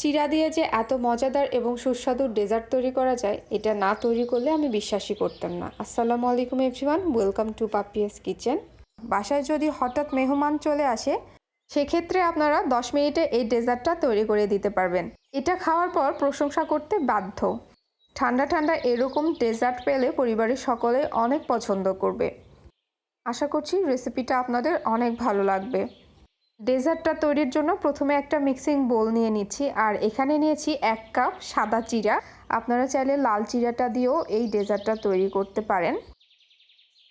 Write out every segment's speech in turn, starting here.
চিরা দিয়ে যে এত মজাদার এবং সুস্বাদু ডেজার্ট তৈরি করা যায়, এটা না তৈরি করলে আমি বিশ্বাসই করতাম না। আসসালামু আলাইকুম everyone, welcome to Papia's kitchen. বাসায় যদি হঠাৎ মেহমান চলে আসে, সেক্ষেত্রে আপনারা 10 মিনিটে এই ডেজার্টটা তৈরি করে দিতে পারবেন। এটা খাওয়ার পর প্রশংসা করতে বাধ্য। ঠান্ডা ঠান্ডা এরকম ডেজার্ট পেলে পরিবারের সকলে অনেক পছন্দ করবে। আশা করছি রেসিপিটা আপনাদের অনেক ভালো লাগবে। ডেজার্টটা তৈরির জন্য প্রথমে একটা মিক্সিং বোল নিয়ে নিচ্ছি, আর এখানে নিয়েছি এক কাপ সাদা চিরা। আপনারা চাইলে লাল চিরাটা দিয়েও এই ডেজার্টটা তৈরি করতে পারেন।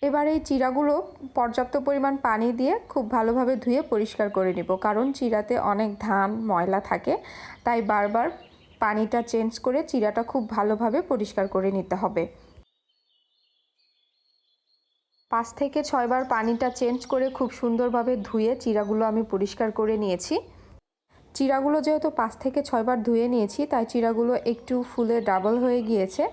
এবার এই চিরাগুলো পর্যাপ্ত পরিমাণ পানি দিয়ে খুব ভালোভাবে ধুয়ে পরিষ্কার করে নিব, কারণ চিরাতে অনেক ধান, ময়লা থাকে, তাই বারবার পানিটা চেঞ্জ করে চিরাটা খুব ভালোভাবে পরিষ্কার করে নিতে হবে। পাঁচ থেকে ছয়বার পানিটা চেঞ্জ করে খুব সুন্দরভাবে ধুয়ে চিরাগুলো আমি পরিষ্কার করে নিয়েছি। চিরাগুলো যেহেতু পাঁচ থেকে ছয়বার ধুয়ে নিয়েছি, তাই চিরাগুলো একটু ফুলে ডাবল হয়ে গিয়েছে।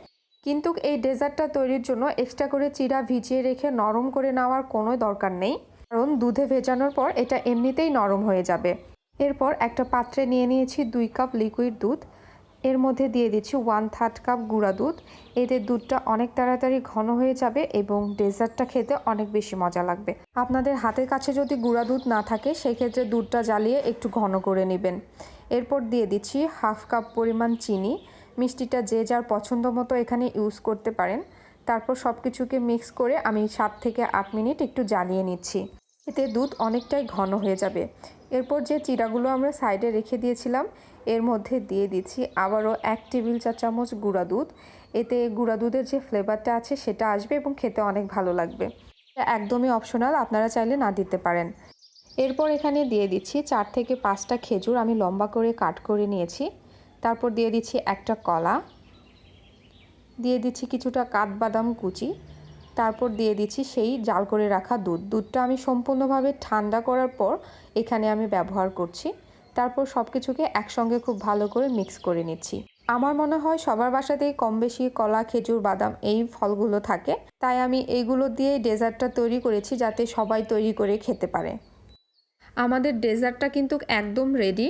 কিন্তু এই ডেজার্টটা তৈরির জন্য এক্সট্রা করে চিরা ভিজিয়ে রেখে নরম করে নেওয়ার কোনো দরকার নেই। কারণ দুধে ভেজানোর পর এটা এমনিতেই নরম হয়ে যাবে। এরপর একটা পাত্রে নিয়ে নিয়েছি দুই কাপ লিকুইড দুধ। এর মধ্যে দিয়ে দিচ্ছি ওয়ান থার্ড কাপ গুঁড়া দুধ। এতে দুধটা অনেক তাড়াতাড়ি ঘন হয়ে যাবে এবং ডেজার্টটা খেতে অনেক বেশি মজা লাগবে। আপনাদের হাতের কাছে যদি গুঁড়া দুধ না থাকে, সেক্ষেত্রে দুধটা জ্বালিয়ে একটু ঘন করে নেবেন। এরপর দিয়ে দিচ্ছি হাফ কাপ পরিমাণ চিনি। মিষ্টিটা যে যার পছন্দ মতো এখানে ইউজ করতে পারেন। তারপর সব কিছুকে মিক্স করে আমি সাত থেকে আট মিনিট একটু জ্বালিয়ে নিচ্ছি। এতে দুধ অনেকটাই ঘন হয়ে যাবে। এরপর যে চিরাগুলো আমরা সাইডে রেখে দিয়েছিলাম, এর মধ্যে দিয়ে দিচ্ছি আবারও এক টেবিল চা চামচ গুঁড়া দুধ। এতে গুঁড়া দুধের যে ফ্লেভারটা আছে সেটা আসবে এবং খেতে অনেক ভালো লাগবে। একদমই অপশনাল, আপনারা চাইলে না দিতে পারেন। এরপর এখানে দিয়ে দিচ্ছি চার থেকে পাঁচটা খেজুর আমি লম্বা করে কাট করে নিয়েছি। তারপর দিয়ে দিচ্ছি একটা কলা। দিয়ে দিচ্ছি কিছুটা কাঠবাদাম কুচি। তারপর দিয়ে দিচ্ছি সেই জাল করে রাখা দুধ। দুধটা আমি সম্পূর্ণভাবে ঠান্ডা করার পর এখানে আমি ব্যবহার করছি। তারপর সব কিছুকে একসঙ্গে খুব ভালো করে মিক্স করে নিচ্ছি। আমার মনে হয় সবার বাসাতেই কম বেশি কলা, খেজুর, বাদাম এই ফলগুলো থাকে। তাই আমি এইগুলো দিয়ে ডেজার্টটা তৈরি করেছি যাতে সবাই তৈরি করে খেতে পারে। আমাদের ডেজার্টটা কিন্তু একদম রেডি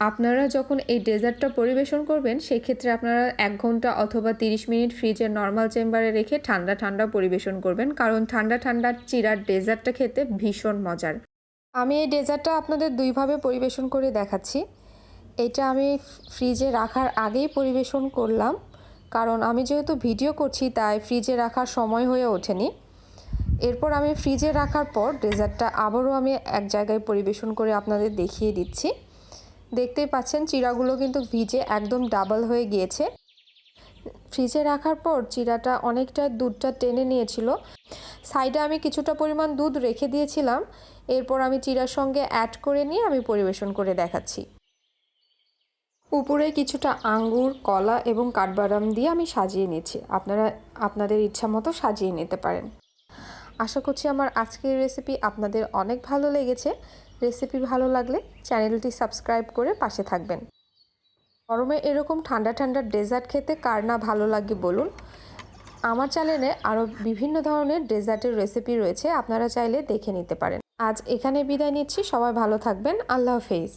আপনারা যখন এই ডেজার্টটা পরিবেশন করবেন, সেক্ষেত্রে আপনারা এক ঘণ্টা অথবা তিরিশ মিনিট ফ্রিজের নর্মাল চেম্বারে রেখে ঠান্ডা ঠান্ডা পরিবেশন করবেন, কারণ ঠান্ডা ঠান্ডা চিরার ডেজার্টটা খেতে ভীষণ মজার। আমি এই ডেজার্টটা আপনাদের দুইভাবে পরিবেশন করে দেখাচ্ছি। এটা আমি ফ্রিজে রাখার আগেই পরিবেশন করলাম, কারণ আমি যেহেতু ভিডিও করছি, তাই ফ্রিজে রাখার সময় হয়ে ওঠেনি। এরপর আমি ফ্রিজে রাখার পর ডেজার্টটা আবারও আমি এক জায়গায় পরিবেশন করে আপনাদের দেখিয়ে দিচ্ছি। দেখতেই পাচ্ছেন চিরাগুলো কিন্তু ভিজে একদম ডাবল হয়ে গিয়েছে। ফ্রিজে রাখার পর চিরাটা অনেকটা দুধটা টেনে নিয়েছিল। সাইডে আমি কিছুটা পরিমাণ দুধ রেখে দিয়েছিলাম। এরপর আমি চিরার সঙ্গে অ্যাড করে নিয়ে আমি পরিবেশন করে দেখাচ্ছি। উপরে কিছুটা আঙ্গুর, কলা এবং কাঠবাদাম দিয়ে আমি সাজিয়ে নিচ্ছি আপনারা, আপনাদের ইচ্ছা মতো সাজিয়ে নিতে পারেন। আশা করছি আমার আজকের রেসিপি আপনাদের অনেক ভালো লেগেছে। রেসিপি ভালো লাগলে চ্যানেলটি সাবস্ক্রাইব করে পাশে থাকবেন। গরমে এরকম ঠান্ডা ঠান্ডা ডেজার্ট খেতে কার না ভালো লাগে বলুন। আমার চ্যানেলে আরও বিভিন্ন ধরনের ডেজার্টের রেসিপি রয়েছে, আপনারা চাইলে দেখে নিতে পারেন। আজ এখানে বিদায় নিচ্ছি, সবাই ভালো থাকবেন, আল্লাহ হাফেজ।